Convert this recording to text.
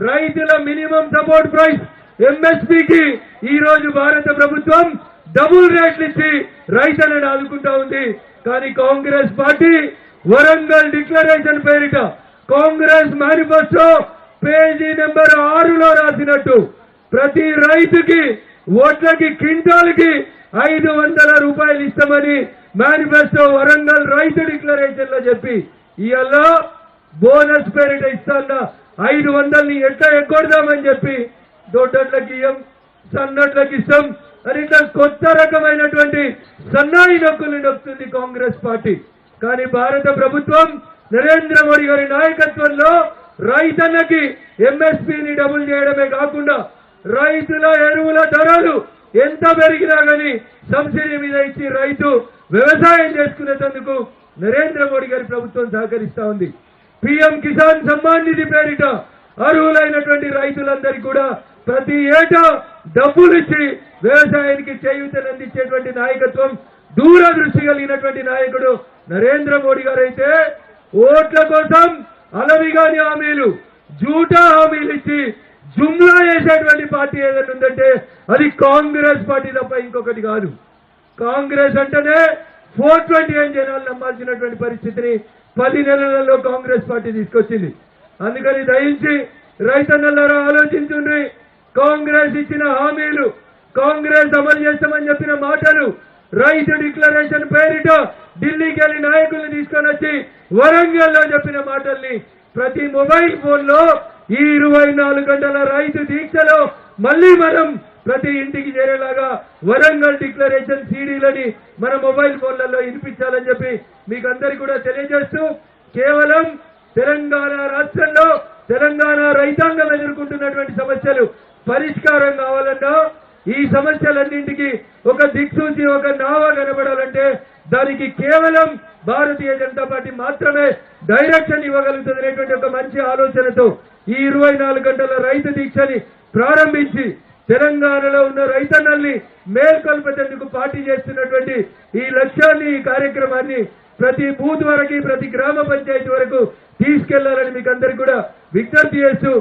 రైతుల minimum support price ఎంఎస్పికి ఈ రోజు భారత ప్రభుత్వం డబుల్ రేట్లు ఇచ్చి రైతులను ఆదుకుంటా ఉంది. కానీ కాంగ్రెస్ పార్టీ వరంగల్ డిక్లరేషన్ పేరిట కాంగ్రెస్ మేనిఫెస్టో పేజీ నెంబర్ ఆరులో రాసినట్టు ప్రతి రైతుకి ఓట్లకి క్వింటాల్కి ఐదు వందల రూపాయలు ఇస్తామని మేనిఫెస్టో వరంగల్ రైతు డిక్లరేషన్లో చెప్పి ఇవాళ బోనస్ పేరిట ఇస్తాన్న ఐదు వందల్ని ఎంత ఎగ్గొడదామని చెప్పి దొడ్డట్లకి ఇయ్యం సన్నట్లకి ఇస్తాం. అని ఇట్లా కొత్త రకమైనటువంటి సన్నాయి నొక్కులు నొక్కుతుంది కాంగ్రెస్ పార్టీ. కానీ భారత ప్రభుత్వం నరేంద్ర మోడీ గారి నాయకత్వంలో రైతన్నకి ఎంఎస్పీని డబుల్ చేయడమే కాకుండా రైతుల ఎరువుల ధరలు ఎంత పెరిగినా కానీ సబ్సిడీ మీద ఇచ్చి రైతు వ్యవసాయం చేసుకునేందుకు నరేంద్ర మోడీ గారి ప్రభుత్వం సహకరిస్తా ఉంది. పిఎం కిసాన్ సమ్మాన్ నిధి పేరిట అర్హులైనటువంటి రైతులందరికీ కూడా ప్రతి ఏటా డబ్బులు ఇచ్చి వ్యవసాయానికి చేయూతనందించేటువంటి నాయకత్వం దూరదృష్టి కలిగినటువంటి నాయకుడు నరేంద్ర మోడీ గారు అయితే ఓట్ల కోసం అలవిగాని హామీలు జూటా హామీలు ఇచ్చి జుమ్లా చేసేటువంటి పార్టీ ఏదైనా ఉందంటే అది కాంగ్రెస్ పార్టీ తప్ప ఇంకొకటి కాదు. కాంగ్రెస్ అంటేనే ఫోర్ ట్వంటీ ఏం జనాలు నమ్మాల్సినటువంటి పరిస్థితిని పది నెలలలో కాంగ్రెస్ పార్టీ తీసుకొచ్చింది. అందుకని దయించి రైతన్నలారా ఆలోచించుండ్రి కాంగ్రెస్ ఇచ్చిన హామీలు కాంగ్రెస్ అమలు చేస్తామని చెప్పిన మాటలు రైతు డిక్లరేషన్ పేరిట ఢిల్లీకి వెళ్ళి నాయకుల్ని తీసుకొని వచ్చి వరంగల్లో చెప్పిన మాటల్ని ప్రతి మొబైల్ ఫోన్లో ఈ ఇరవై నాలుగు గంటల రైతు దీక్షలో మళ్ళీ మనం ప్రతి ఇంటికి చేరేలాగా వరంగల్ డిక్లరేషన్ సీడీలని మన మొబైల్ ఫోన్లలో వినిపించాలని చెప్పి మీకు అందరికీ కూడా తెలియజేస్తూ కేవలం తెలంగాణ రాష్ట్రంలో తెలంగాణ రైతాంగం ఎదుర్కొంటున్నటువంటి సమస్యలు పరిష్కారం కావాలన్నా ఈ సమస్యలన్నింటికి ఒక దిక్సూచి ఒక నావ కనబడాలంటే దానికి కేవలం భారతీయ జనతా పార్టీ మాత్రమే డైరెక్షన్ ఇవ్వగలుగుతుంది అనేటువంటి ఒక మంచి ఆలోచనతో ఈ ఇరవై నాలుగు గంటల రైతు దీక్షని ప్రారంభించి తెలంగాణలో ఉన్న రైతన్నల్ని మేల్కొల్పేందుకు పార్టీ చేస్తున్నటువంటి ఈ లక్ష్యాన్ని ఈ కార్యక్రమాన్ని ప్రతి బూత్ వరకు ప్రతి గ్రామ పంచాయతీ వరకు తీసుకెళ్ళాలని మీకు అందరికి కూడా విజ్ఞప్తి చేస్తూ